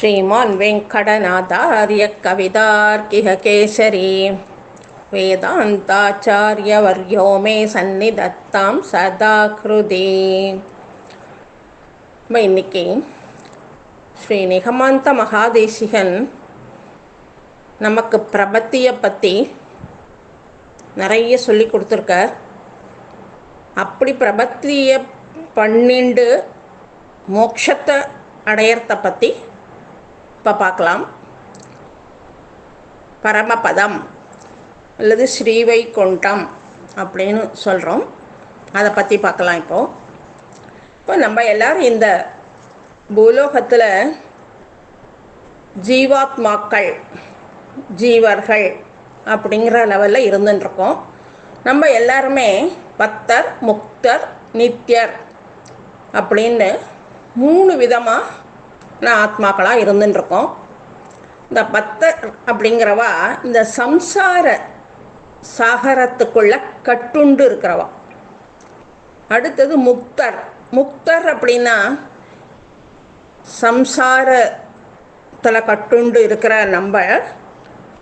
ஸ்ரீமான் வெங்கடநாதாரிய கவிதார்க்கிக கேசரி வேதாந்தாச்சாரியவர்யோ மே சந்நிதத்தாம் சதா கிருதி இப்போ இன்னைக்கு ஸ்ரீ நிகமாந்த மகாதேசிகன் நமக்கு பிரபத்தியை பற்றி நிறைய சொல்லி கொடுத்துருக்க அப்படி பிரபத்தியை பன்னெண்டு மோட்சத்தை அடையறத பற்றி இப்போ பார்க்கலாம். பரமபதம் அல்லது ஸ்ரீவைகுண்டம் அப்படின்னு சொல்கிறோம் அதை பற்றி பார்க்கலாம் இப்போது இப்போ நம்ம எல்லோரும் இந்த பூலோகத்தில் ஜீவாத்மாக்கள் ஜீவர்கள் அப்படிங்கிற லெவலில் இருந்துட்டுருக்கோம் நம்ம எல்லாருமே பக்தர் முக்தர் நித்யர் அப்படின்னு மூணு விதமாக ஆத்மாக்களாக இருந்துருக்கோம் இந்த பக்தர் அப்படிங்கிறவா இந்த சம்சார சாகரத்துக்குள்ள கட்டுண்டு இருக்கிறவா. அடுத்தது முக்தர். முக்தர் அப்படின்னா சம்சாரத்தில் கட்டுண்டு இருக்கிற நம்ம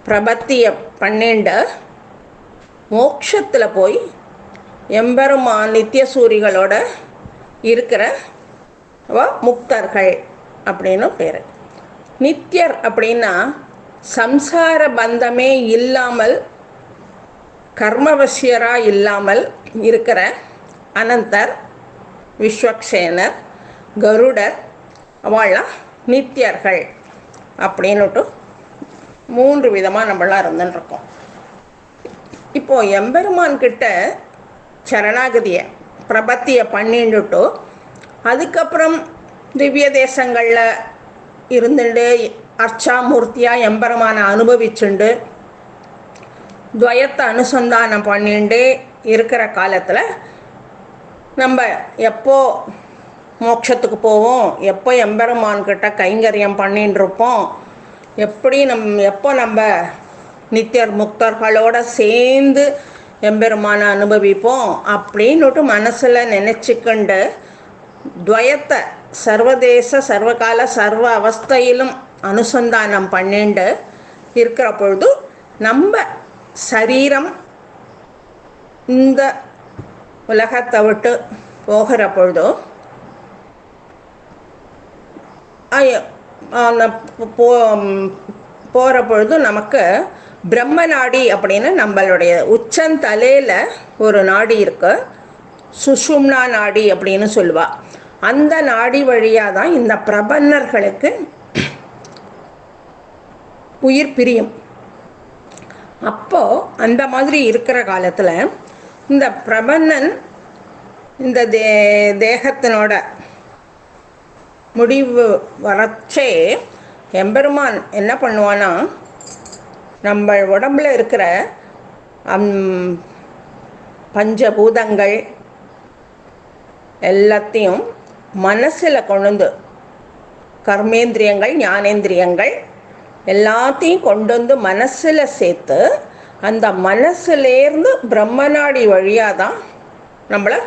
பிரபத்தியை பன்னெண்டு மோட்சத்தில் போய் எம்பெருமா நித்திய சூரிகளோட இருக்கிற முக்தர்கள். அப்படின்னு பேர். நித்யர் அப்படின்னா சம்சார பந்தமே இல்லாமல் கர்மவசியராக இல்லாமல் இருக்கிற அனந்தர் விஸ்வக்சேனர் கருடர் அவள்லாம் நித்தியர்கள் அப்படின்னுட்டு மூன்று விதமாக நம்மளாம் இருந்துருக்கோம் இப்போது எம்பெருமான் கிட்ட சரணாகதியை பிரபத்தியை பண்ணிட்டுட்டு அதுக்கப்புறம் திவ்ய தேசங்களில் இருந்துட்டு அர்ச்சாமூர்த்தியாக எம்பெருமான அனுபவிச்சுண்டு துவயத்தை அனுசந்தானம் பண்ணிட்டு இருக்கிற காலத்தில் நம்ம எப்போ மோட்சத்துக்கு போவோம் எப்போ எம்பெருமான்கிட்ட கைங்கரியம் பண்ணின்னு இருப்போம் எப்படி நம் எப்போ நம்ம நித்தியர் முக்தர்களோட சேர்ந்து எம்பெருமானை அனுபவிப்போம் அப்படின்னுட்டு மனசில் நினச்சிக்கிண்டு துவயத்தை சர்வதேச சர்வகால சர்வ அவஸ்தையிலும் அனுசந்தானம் பண்ணிண்டு இருக்கிற பொழுது நம்ம சரீரம் இந்த உலகத்தை விட்டு போகிற பொழுது போ போகிற பொழுது நமக்கு பிரம்ம நாடி அப்படின்னு நம்மளுடைய உச்சந்தலையில் ஒரு நாடி இருக்குது சுஷும்னா நாடி அப்படின்னு சொல்லுவாள் அந்த நாடி வழியாக தான் இந்த பிரபன்னர்களுக்கு உயிர் பிரியும். அப்போது அந்த மாதிரி இருக்கிற காலத்தில் இந்த பிரபன்னன் இந்த தே தேகத்தினோட முடிவு வரச்சே எம்பெருமான் என்ன பண்ணுவான்னா நம்ம உடம்புல இருக்கிற பஞ்சபூதங்கள் எல்லாத்தையும் மனசில் கொண்டு கர்மேந்திரியங்கள் ஞானேந்திரியங்கள் எல்லாத்தையும் கொண்டு வந்து மனசில் சேர்த்து அந்த மனசுலேருந்து பிரம்மநாடி வழியாக தான் நம்மளை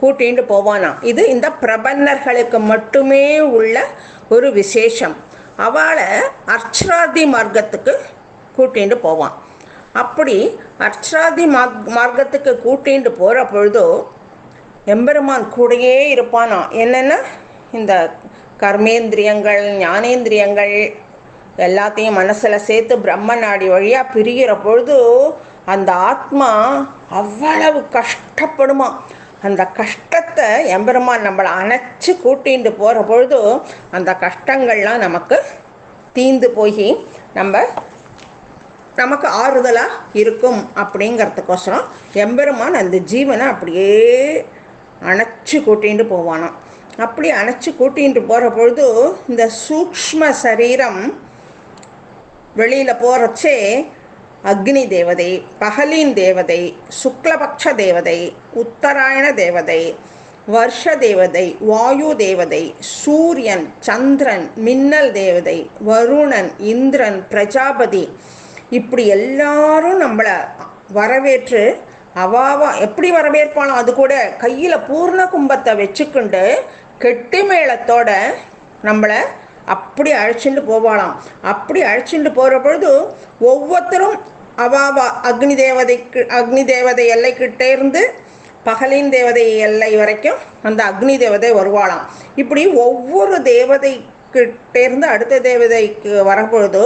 கூட்டிகிட்டு போவானா. இது இந்த பிரபன்னர்களுக்கு மட்டுமே உள்ள ஒரு விசேஷம். அவளை அர்ச்சராதி மார்க்கத்துக்கு கூட்டிகிட்டு போவான். அப்படி அர்ச்சராதி மார்க்கத்துக்கு கூட்டிகிட்டு போகிற பொழுதோ எம்பெருமான் கூடையே இருப்பானா? என்னென்னா? இந்த கர்மேந்திரியங்கள் ஞானேந்திரியங்கள் எல்லாத்தையும் மனசில் சேர்த்து பிரம்ம நாடி வழியாக பிரிகிற பொழுது அந்த ஆத்மா அவ்வளவு கஷ்டப்படுமா? அந்த கஷ்டத்தை எம்பெருமான் நம்மளை அணைச்சி கூட்டிகிட்டு போகிற பொழுது அந்த கஷ்டங்கள்லாம் நமக்கு தீந்து போய் நம்ம நமக்கு ஆறுதலாக இருக்கும் அப்படிங்கிறதுக்கோசரம் எம்பெருமான் அந்த ஜீவனை அப்படியே அணைச்சி கூட்டிகிட்டு போவானாம். அப்படி அணைச்சி கூட்டிகிட்டு போகிற பொழுது இந்த சூக்ம சரீரம் வெளியில் போகிறச்சே அக்னி தேவதை பகலின் தேவதை சுக்லபக்ஷ தேவதை உத்தராயண தேவதை வருஷ தேவதை வாயு தேவதை சூரியன் சந்திரன் மின்னல் தேவதை வருணன் இந்திரன் பிரஜாபதி இப்படி எல்லாரும் நம்மளை வரவேற்று அவாவா எப்படி வரவேற்பானோ அது கூட கையில் பூர்ண கும்பத்தை வச்சுக்கிண்டு கெட்டி மேளத்தோட நம்மளை அப்படி அழைச்சிட்டு போவாளாம். அப்படி அழைச்சிட்டு போகிற பொழுது ஒவ்வொருத்தரும் அவாவா அக்னி தேவதைக்கு அக்னி தேவதை எல்லைக்கிட்டே இருந்து பகலின் தேவதை எல்லை வரைக்கும் அந்த அக்னி தேவதை வருவாளாம். இப்படி ஒவ்வொரு தேவதைக்கிட்டேருந்து அடுத்த தேவதைக்கு வரப்பொழுது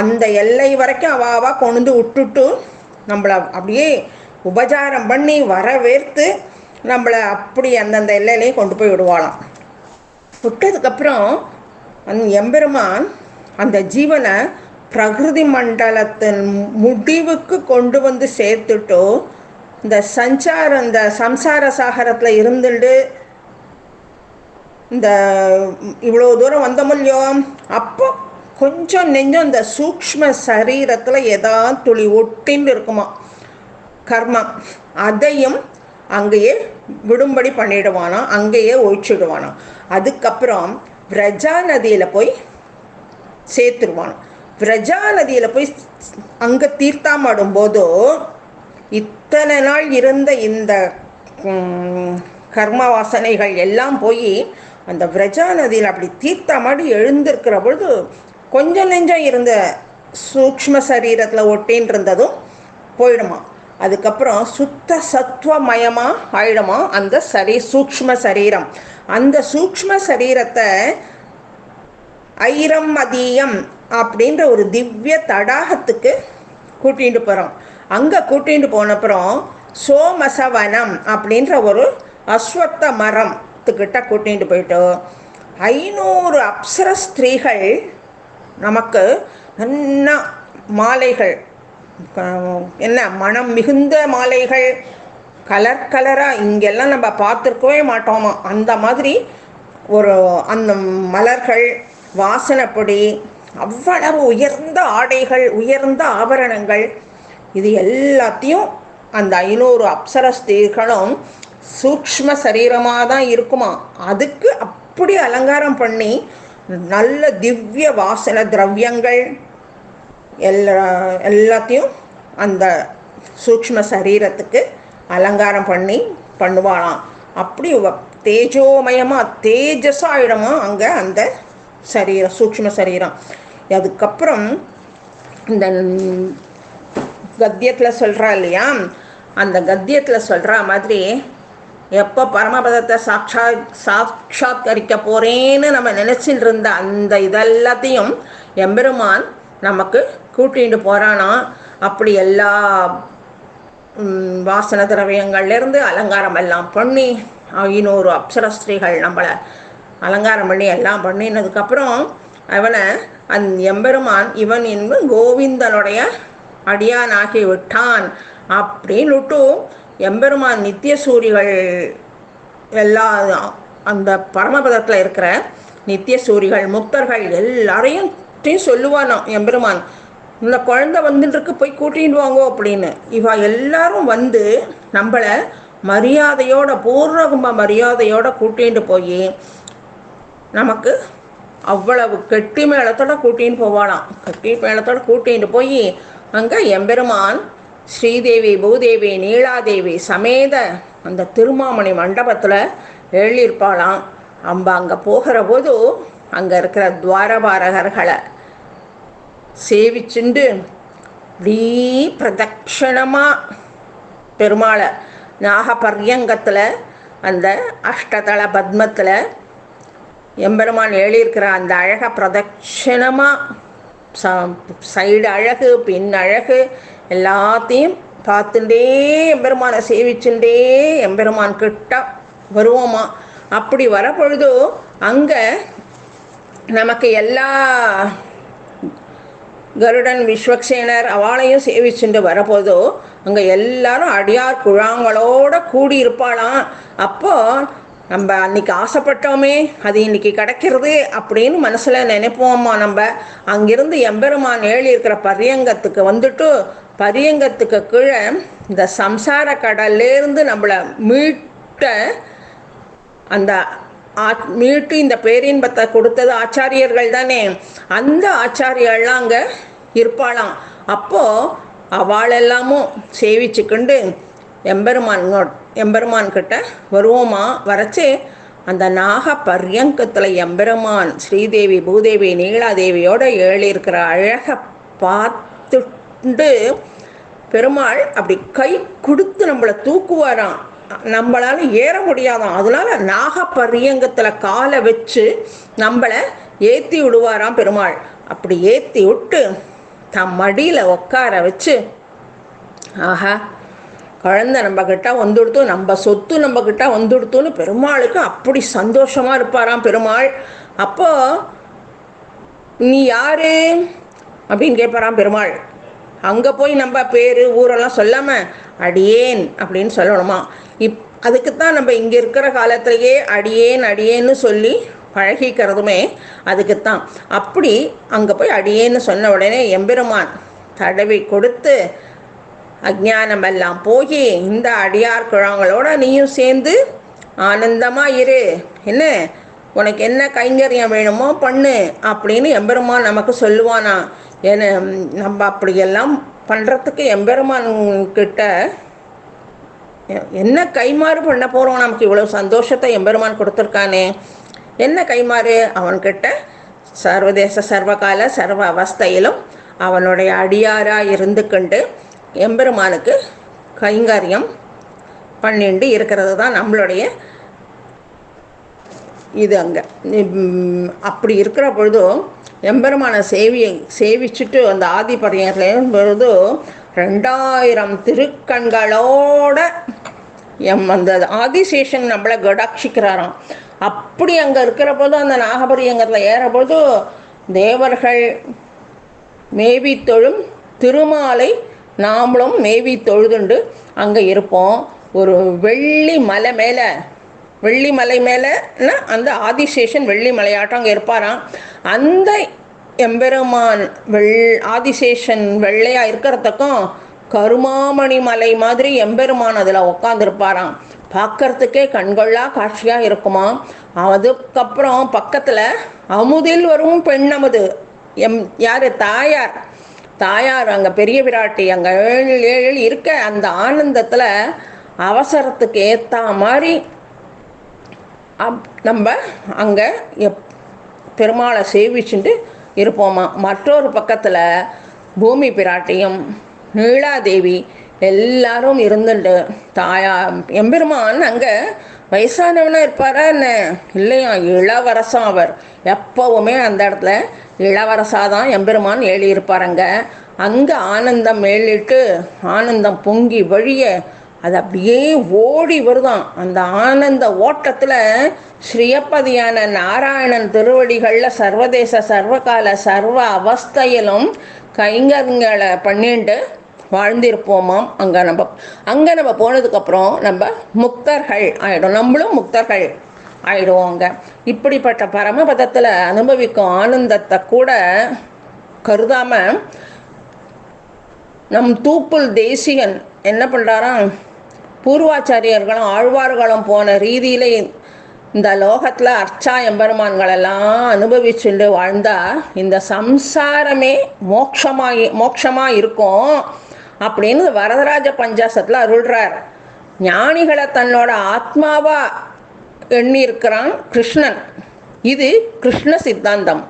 அந்த எல்லை வரைக்கும் அவாவா கொண்டு விட்டுட்டு நம்மளை அப்படியே உபச்சாரம் பண்ணி வரவேற்று நம்மளை அப்படி அந்தந்த எல்லையிலையும் கொண்டு போய் விடுவாளாம். விட்டதுக்கப்புறம் அந்த எம்பெருமான் அந்த ஜீவனை பிரகிருதி மண்டலத்தின் முடிவுக்கு கொண்டு வந்து சேர்த்துட்டோ இந்த சஞ்சார இந்த சம்சார சாகரத்தில் இருந்துட்டு இந்த இவ்வளோ தூரம் வந்தோம் இல்லையோ அப்போ கொஞ்சம் நெஞ்சம் இந்த சூக்ஷ்ம சரீரத்தில் ஏதாவது துளி ஒட்டின்னு இருக்குமா கர்மம். அதையும் அங்கேயே விடும்படி பண்ணிடுவானா அங்கேயே ஒழிச்சுடுவானா அதுக்கப்புறம் விரஜா நதியில் போய் சேர்த்துருவான் விரஜா நதியில் போய் அங்கே தீர்த்தாமாடும் போதோ இத்தனை நாள் இருந்த இந்த கர்ம வாசனைகள் எல்லாம் போய் அந்த விரஜா நதியில் அப்படி தீர்த்தமாடி எழுந்திருக்கிற பொழுது கொஞ்சம் நெஞ்சம் இருந்த சூக்ஷ்ம சரீரத்தில் ஒட்டின்னு இருந்ததும் போயிடுமா அதுக்கப்புறம் சுத்த சத்துவமயமாக ஆயிடுமா அந்த சரி சூக்ஷ்ம சரீரம். அந்த சூக்ஷ்ம சரீரத்தை ஐரம் மதியம் அப்படின்ற ஒரு திவ்ய தடாகத்துக்கு கூட்டிகிட்டு போகிறோம் அங்கே கூட்டிகிட்டு போனப்புறம் சோமசவனம் அப்படின்ற ஒரு அஸ்வத்த மரத்துக்கிட்ட கூட்டிகிட்டு போயிட்டு ஐநூறு அப்சர ஸ்திரீகள் நமக்கு நல்லா மாலைகள் என்ன மனம் மிகுந்த மாலைகள் கலர் கலராக இங்கெல்லாம் நம்ம பார்த்துருக்கவே மாட்டோமா? அந்த மாதிரி ஒரு அந்த மலர்கள் வாசனைப்பொடி அவ்வளவு உயர்ந்த ஆடைகள் உயர்ந்த ஆபரணங்கள் இது எல்லாத்தையும் அந்த ஐநூறு அப்சரஸ்தீர்களும் சூக்ம சூக்ஷ்ம சரீரமாக தான் இருக்குமா? அதுக்கு அப்படி அலங்காரம் பண்ணி நல்ல திவ்ய வாசன திரவியங்கள் எல்லா எல்லாத்தையும் அந்த சூக்ஷ்ம சரீரத்துக்கு அலங்காரம் பண்ணி பண்ணுவாளாம். அப்படி தேஜோமயமாக தேஜஸாயிடமா அங்கே அந்த சரீரம் சூக்ஷ்ம சரீரம். அதுக்கப்புறம் இந்த கத்தியத்தில் சொல்கிறா இல்லையா? அந்த கத்தியத்தில் சொல்கிற மாதிரி எப்போ பரமபதத்தை சாட்சா சாட்சாத்கரிக்க போகிறேன்னு நம்ம நினச்சிட்டு இருந்த அந்த இதெல்லாத்தையும் எம்பெருமான் நமக்கு கூட்டிகிட்டு போகிறானா அப்படி எல்லா வாசன திரவியங்கள்லேருந்து அலங்காரம் எல்லாம் பண்ணி இன்னொரு அப்சரஸ்திரீகள் நம்மளை அலங்காரம் பண்ணி எல்லாம் பண்ணினதுக்கப்புறம் அவனை அந் எம்பெருமான் இவன் என்பது கோவிந்தனுடைய அடியானாகி விட்டான் அப்படின்னுட்டு எம்பெருமான் நித்திய சூரிகள் எல்லா அந்த பரமபதத்தில் இருக்கிற நித்திய சூரிகள் முக்தர்கள் எல்லாரையும் ட்டையும் சொல்லுவானாம் எம்பெருமான் இந்த குழந்தை வந்துட்டுருக்கு போய் கூட்டின்னு வாங்கோ அப்படின்னு. இவா எல்லாரும் வந்து நம்மளை மரியாதையோட பூர்ணகும்ப மரியாதையோட கூட்டிகிட்டு போய் நமக்கு அவ்வளவு கெட்டி மேளத்தோட கூட்டின்னு போவாளாம். கெட்டி மேளத்தோட கூட்டின்னு போய் அங்கே எம்பெருமான் ஸ்ரீதேவி பூதேவி நீலாதேவி சமேத அந்த திருமாமணி மண்டபத்தில் எழுதியிருப்பாளாம். அம்ப அங்கே போகிற போது அங்கே இருக்கிற துவாரபாரகர்களை சேவிச்சுண்டு இப்படி பிரதட்சணமாக பெருமாளை நாகபர்யங்கத்தில் அந்த அஷ்டதள பத்மத்தில் எம்பெருமான் எழுதியிருக்கிற அந்த அழகை பிரதட்சணமாக ச சைடு அழகு பின் அழகு எல்லாத்தையும் பார்த்துட்டே எம்பெருமானை சேவிச்சுட்டே எம்பெருமான் கிட்ட வருவோமா. அப்படி வர பொழுது அங்கே நமக்கு எல்லா கருடன் விஸ்வக்சேனர் அவளையும் சேவிச்சுட்டு வரபோதோ அங்கே எல்லாரும் அடியார் குழாங்களோட கூடி இருப்பாளாம் அப்போ நம்ம அன்னைக்கு ஆசைப்பட்டோமே அது இன்னைக்கு கிடைக்கிறது அப்படின்னு மனசில் நினைப்போம்மா நம்ம. அங்கிருந்து எம்பெருமான் ஏழி இருக்கிற பரியங்கத்துக்கு வந்துட்டு பரியங்கத்துக்கு கீழே இந்த சம்சார கடல்லேருந்து நம்மளை மீட்ட அந்த மீட்டு இந்த பேரின்பத்தை கொடுத்தது ஆச்சாரியர்கள் தானே. அந்த ஆச்சாரியெல்லாம் அங்கே இருப்பாளாம். அப்போது அவளெல்லாமும் சேவிச்சுக்கிண்டு எம்பெருமான் எம்பெருமான் கிட்ட வருவோமா? வரைச்சு. அந்த நாக பர்யங்கத்தில் எம்பெருமான் ஸ்ரீதேவி பூதேவி நீலாதேவியோட ஏழி இருக்கிற அழகை பார்த்துட்டு பெருமாள் அப்படி கை கொடுத்து நம்மளை தூக்குவாராம். நம்மளால ஏற முடியாதாம் அதனால நாகப்பரியங்கத்தில் காலை வச்சு நம்மளை ஏற்றி விடுவாராம் பெருமாள். அப்படி ஏற்றி விட்டு தம் மடியில் உட்கார வச்சு ஆஹா குழந்தை நம்ம கிட்ட வந்துடுத்து நம்ம சொத்து நம்ம கிட்ட வந்துடுத்துன்னு பெருமாளுக்கு அப்படி சந்தோஷமா இருப்பாராம் பெருமாள். அப்போ நீ யாரு? அப்படின்னு கேட்பாராம் பெருமாள். அங்கே போய் நம்ம பேர் ஊரெல்லாம் சொல்லாம அடியேன் அப்படின்னு சொல்லணுமா? இப் அதுக்கு தான் நம்ம இங்கே இருக்கிற காலத்திலேயே அடியேன் அடியேன்னு சொல்லி பழகிக்கிறதுமே அதுக்குத்தான். அப்படி அங்கே போய் அடியேன்னு சொன்ன உடனே எம்பெருமான் தடவி கொடுத்து அஜ்ஞானம் எல்லாம் போய் இந்த அடியார் குழாங்களோட நீயும் சேர்ந்து ஆனந்தமாக இரு. என்ன? உனக்கு என்ன கைங்கரியம் வேணுமோ பண்ணு அப்படின்னு எம்பெருமான் நமக்கு சொல்லுவானா. என நம்ம அப்படியெல்லாம் பண்ணுறதுக்கு எம்பெருமான் கிட்ட என்ன கைமாறு பண்ண போகிறோம் நமக்கு? இவ்வளோ சந்தோஷத்தை எம்பெருமான் கொடுத்துருக்கானே. என்ன கைமாறு அவன்கிட்ட சர்வதேச சர்வகால சர்வ அவஸ்தையிலும் அவனுடைய அடியாராக இருந்துக்கண்டு எம்பெருமானுக்கு கைங்கரியம் பண்ணிண்டு இருக்கிறது தான் நம்மளுடைய இது அங்கே. அப்படி இருக்கிற பொழுதும் எம்பெருமானை சேவி சேவிச்சுட்டு அந்த ஆதிபரியர்லேயும் பொழுதும் ரெண்டாயிரம் திருக்கண்களோட எம் அந்த ஆதிசேஷன் நம்மளை கடாட்சிக்கிறாராம். அப்படி அங்கே இருக்கிற போது அந்த நாகபரியங்கத்தில் ஏறபோது தேவர்கள் மேவி தொழும் திருமாலை நாமளும் மேவி தொழுதுண்டு அங்கே இருப்போம். ஒரு வெள்ளி மலை மேலே வெள்ளி மலை மேலேனா அந்த ஆதிசேஷன் வெள்ளி மலையாட்டம் அங்கே இருப்பாராம். அந்த எம்பெருமான் வெள் ஆதிசேஷன் வெள்ளையாக இருக்கிறதுக்கும் கருமாமணி மலை மாதிரி எம்பெருமான் அதில் உட்காந்துருப்பாராம் பார்க்கறதுக்கே கண்கொள்ளா காட்சியாக இருக்குமா? அதுக்கப்புறம் பக்கத்தில் அமுதில் வரும் பெண்ணமுது எம் யார்? தாயார். தாயார் அங்கே பெரிய விராட்டி. அங்கே ஏழு ஏழு இருக்க அந்த ஆனந்தத்தில் அவசரத்துக்கு ஏற்ற மாதிரி அப் நம்ம அங்கே எப் பெருமாளை சேவிச்சுட்டு இருப்போமா? மற்றொரு பக்கத்தில் பூமி பிராட்டியும் நீலாதேவி எல்லாரும் இருந்துட்டு தாயா எம்பெருமான் அங்கே வயசானவனா இருப்பாரா என்ன? இல்லையா இளவரசம் அவர். எப்பவுமே அந்த இடத்துல இளவரசாதான் எம்பெருமான் ஏழி இருப்பாருங்க அங்கே ஆனந்தம் மேலிட்டு ஆனந்தம் பொங்கி வழிய அது அப்படியே ஓடி வருதான். அந்த ஆனந்த ஓட்டத்தில் ஸ்ரீயப்பதியான நாராயணன் திருவடிகளில் சர்வதேச சர்வகால சர்வ அவஸ்தையிலும் கைங்களை பண்ணிட்டு வாழ்ந்திருப்போமாம். அங்கே நம்ம அங்கே நம்ம போனதுக்கப்புறம் நம்ம முக்தர்கள் ஆயிடும். நம்மளும் முக்தர்கள் ஆயிடுவோம் அங்கே. இப்படிப்பட்ட பரமபதத்தில் அனுபவிக்கும் ஆனந்தத்தை கூட கருதாமல் நம் தூப்புல் தேசிகன் என்ன பண்ணுறாராம் பூர்வாச்சாரியர்களும் ஆழ்வார்களும் போன ரீதியில இந்த லோகத்தில் அர்ச்சா எம்பெருமான்களெல்லாம் அனுபவிச்சுண்டு வாழ்ந்தா இந்த சம்சாரமே மோட்சமாகி மோட்சமாக இருக்கும் அப்படின்னு வரதராஜ பஞ்சாசத்தில் அருள்றார். ஞானிகளை தன்னோட ஆத்மாவா எண்ணி இருக்கிறான் கிருஷ்ணன். இது கிருஷ்ண சித்தாந்தம்.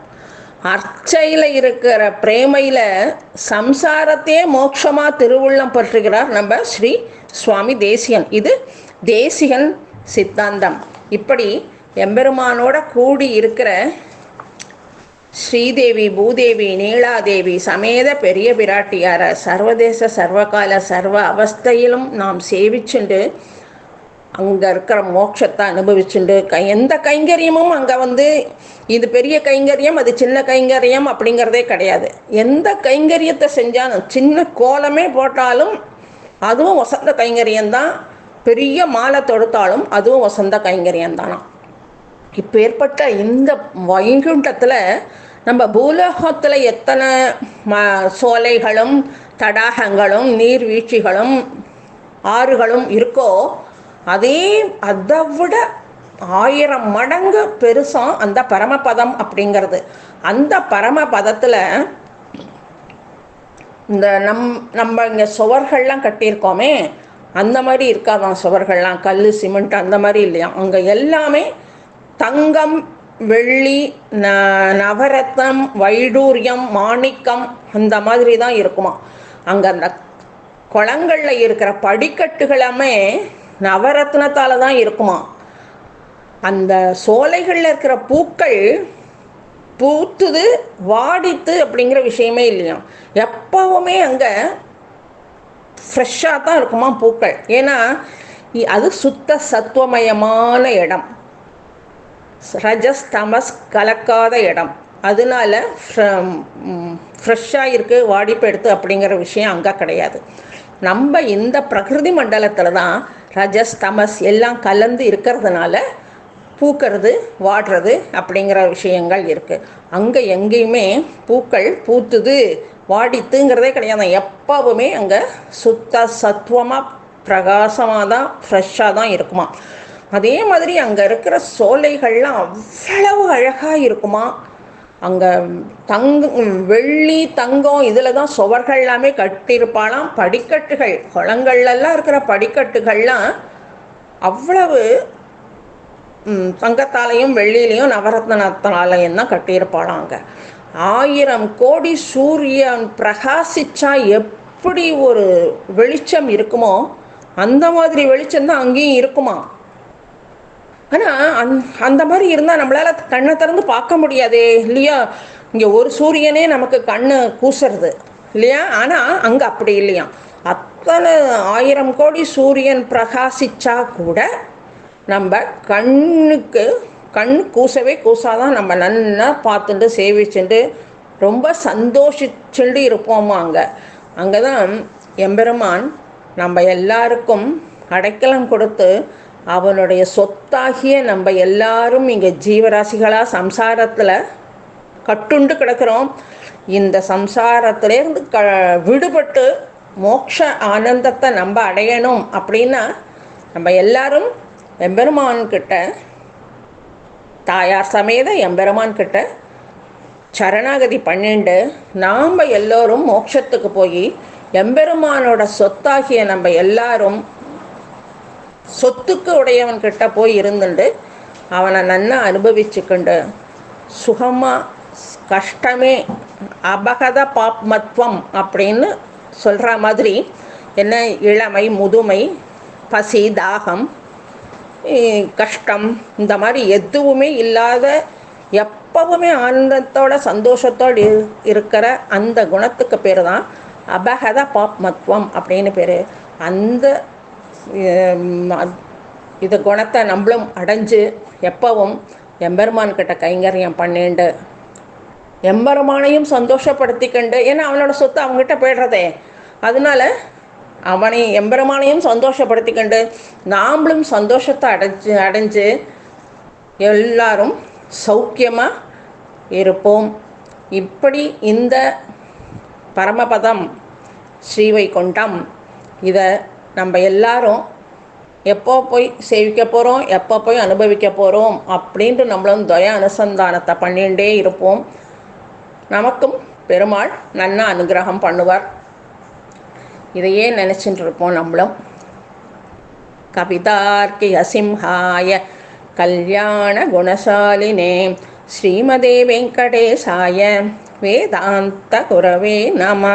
அர்ச்சையில் இருக்கிற பிரேமையில் சம்சாரத்தையே மோட்சமாக திருவுள்ளம் பற்றுகிறார் நம்ம ஸ்ரீ சுவாமி தேசிகன். இது தேசிகன் சித்தாந்தம். இப்படி எம்பெருமானோட கூடி இருக்கிற ஸ்ரீதேவி பூதேவி நீலாதேவி சமேத பெரிய பிராட்டியார சர்வதேச சர்வகால சர்வ அவஸ்தையிலும் நாம் சேவிச்சுண்டு அங்கே இருக்கிற மோட்சத்தை அனுபவிச்சுண்டு கை எந்த கைங்கரியமும் அங்கே வந்து இது பெரிய கைங்கரியம் அது சின்ன கைங்கரியம் அப்படிங்கிறதே கிடையாது. எந்த கைங்கரியத்தை செஞ்சாலும் சின்ன கோலமே போட்டாலும் அதுவும் வசந்த கைங்கரியம்தான். பெரிய மாலை தொடுத்தாலும் அதுவும் வசந்த கைங்கரியம் தானா இப்போ ஏற்பட்ட இந்த வைகுண்டத்தில் நம்ம பூலோகத்தில் எத்தனை ம சோலைகளும் தடாகங்களும் நீர்வீழ்ச்சிகளும் ஆறுகளும் இருக்கோ அதே அதை விட ஆயிரம் மடங்கு பெருசாக அந்த பரமபதம் அப்படிங்கிறது. அந்த பரமபதத்தில் இந்த நம் நம்ம இங்கே சுவர்கள்லாம் கட்டியிருக்கோமே அந்த மாதிரி இருக்காதான் சுவர்கள்லாம். கல் சிமெண்ட் அந்த மாதிரி இல்லையா? அங்கே எல்லாமே தங்கம் வெள்ளி ந நவரத்னம் வைடூரியம் மாணிக்கம் அந்த மாதிரி தான் இருக்குமா? அங்கே அந்த குளங்களில் இருக்கிற படிக்கட்டுகளுமே நவரத்னத்தால் தான் இருக்குமா? அந்த சோலைகளில் இருக்கிற பூக்கள் பூத்துது வாடித்து அப்படிங்கிற விஷயமே இல்லையா? எப்பவுமே அங்கே ஃப்ரெஷ்ஷாக தான் இருக்குமா பூக்கள்? ஏன்னா அது சுத்த சத்துவமயமான இடம். ரஜஸ் தமஸ் கலக்காத இடம். அதனால ஃப்ரெஷ்ஷாக இருக்குது வாடிப்பெடுத்து அப்படிங்கிற விஷயம் அங்கே கிடையாது. நம்ம இந்த பிரகிருதி மண்டலத்தில் தான் ரஜஸ் தமஸ் எல்லாம் கலந்து இருக்கிறதுனால பூக்கிறது வாடுறது அப்படிங்கிற விஷயங்கள் இருக்குது அங்கே எங்கேயுமே பூக்கள் பூத்துது வாடித்துங்கிறதே கிடையாது. எப்போவுமே அங்கே சுத்த சத்துவமாக பிரகாசமாக தான் ஃப்ரெஷ்ஷாக தான் இருக்குமா. அதே மாதிரி அங்கே இருக்கிற சோலைகள்லாம் அவ்வளவு அழகாக இருக்குமா? அங்கே தங்கம் வெள்ளி தங்கம் இதில் தான் சுவர்கள் எல்லாமே கட்டியிருப்பாளாம். படிக்கட்டுகள் குளங்கள்லாம் இருக்கிற படிக்கட்டுகள்லாம் அவ்வளவு தங்கத்தாலையும் வெள்ளியிலையும் நவரத்னத்தாலையும் தான் கட்டியிருப்பாளாம் அங்கே. ஆயிரம் கோடி சூரியன் பிரகாசிச்சா எப்படி ஒரு வெளிச்சம் இருக்குமோ அந்த மாதிரி வெளிச்சம் தான் அங்கேயும் இருக்குமா? ஆனால் அந் அந்த மாதிரி இருந்தால் நம்மளால் கண்ணை திறந்து பார்க்க முடியாதே இல்லையா? இங்கே ஒரு சூரியனே நமக்கு கண்ணு கூசுறது இல்லையா? ஆனால் அங்கே அப்படி இல்லையா? அத்தனை ஆயிரம் கோடி சூரியன் பிரகாசிச்சா கூட நம்ம கண்ணுக்கு கண் கூசவே கூசாதான் நம்ம நல்லா பார்த்துட்டு சேவிச்சுட்டு ரொம்ப சந்தோஷிச்சுட்டு இருப்போமா அங்கே? அங்கே தான் எம்பெருமான் நம்ம எல்லாருக்கும் அடைக்கலம் கொடுத்து அவனுடைய சொத்தாகிய நம்ம எல்லாரும் இங்கே ஜீவராசிகளாக சம்சாரத்தில் கட்டுண்டு கிடக்கிறோம். இந்த சம்சாரத்திலேருந்து க விடுபட்டு மோக்ஷ ஆனந்தத்தை நம்ம அடையணும் அப்படின்னா நம்ம எல்லாரும் எம்பெருமான்கிட்ட தாயார் சமேத எம்பெருமான்கிட்ட சரணாகதி பண்ணிண்டு நாம் எல்லோரும் மோட்சத்துக்கு போய் எம்பெருமானோட சொத்தாகிய நம்ம எல்லாரும் சொத்துக்கு உடையவன் கிட்ட போய் இருந்துண்டு அவனை நன்னா அனுபவிச்சுக்கிண்டு சுகமாக கஷ்டமே அபகத பாப்மத்வம் அப்படின்னு சொல்கிற மாதிரி என்ன இளமை முதுமை பசி தாகம் கஷ்டம் இந்த மாதிரி எதுவுமே இல்லாத எப்பவுமே ஆனந்தத்தோட சந்தோஷத்தோடு இருக்கிற அந்த குணத்துக்கு பேர் தான் அபகத பாப்மத்வம் அப்படின்னு பேர். அந்த இது குணத்தை நம்மளும் அடைஞ்சு எப்பவும் எம்பெருமான் கிட்ட கைங்கரியம் பண்ணிண்டு எம்பெருமானையும் சந்தோஷப்படுத்திக்கண்டு ஏன்னா அவனோட சொத்து அவங்ககிட்ட போய்டுறதே. அதனால அவனை எம்பெருமானையும் சந்தோஷப்படுத்திக்கண்டு நாம்ளும் சந்தோஷத்தை அடைஞ்சு அடைஞ்சு எல்லாரும் சௌக்கியமாக இருப்போம். இப்படி இந்த பரமபதம் ஸ்ரீவைகுண்டம் இதை நம்ம எல்லாரும் எப்போ போய் சேவிக்க போகிறோம் எப்போ போய் அனுபவிக்க போகிறோம் அப்படின்ட்டு நம்மளும் துய அனுசந்தானத்தை பண்ணிகிட்டே இருப்போம். நமக்கும் பெருமாள் நன்ன அனுகிரகம் பண்ணுவார். இதையே நினச்சிட்டு இருப்போம் நம்மளும். கவிதார்க்கிய சிம்ஹாய கல்யாண குணசாலினே ஸ்ரீமதே வெங்கடேசாய வேதாந்த குரவே நம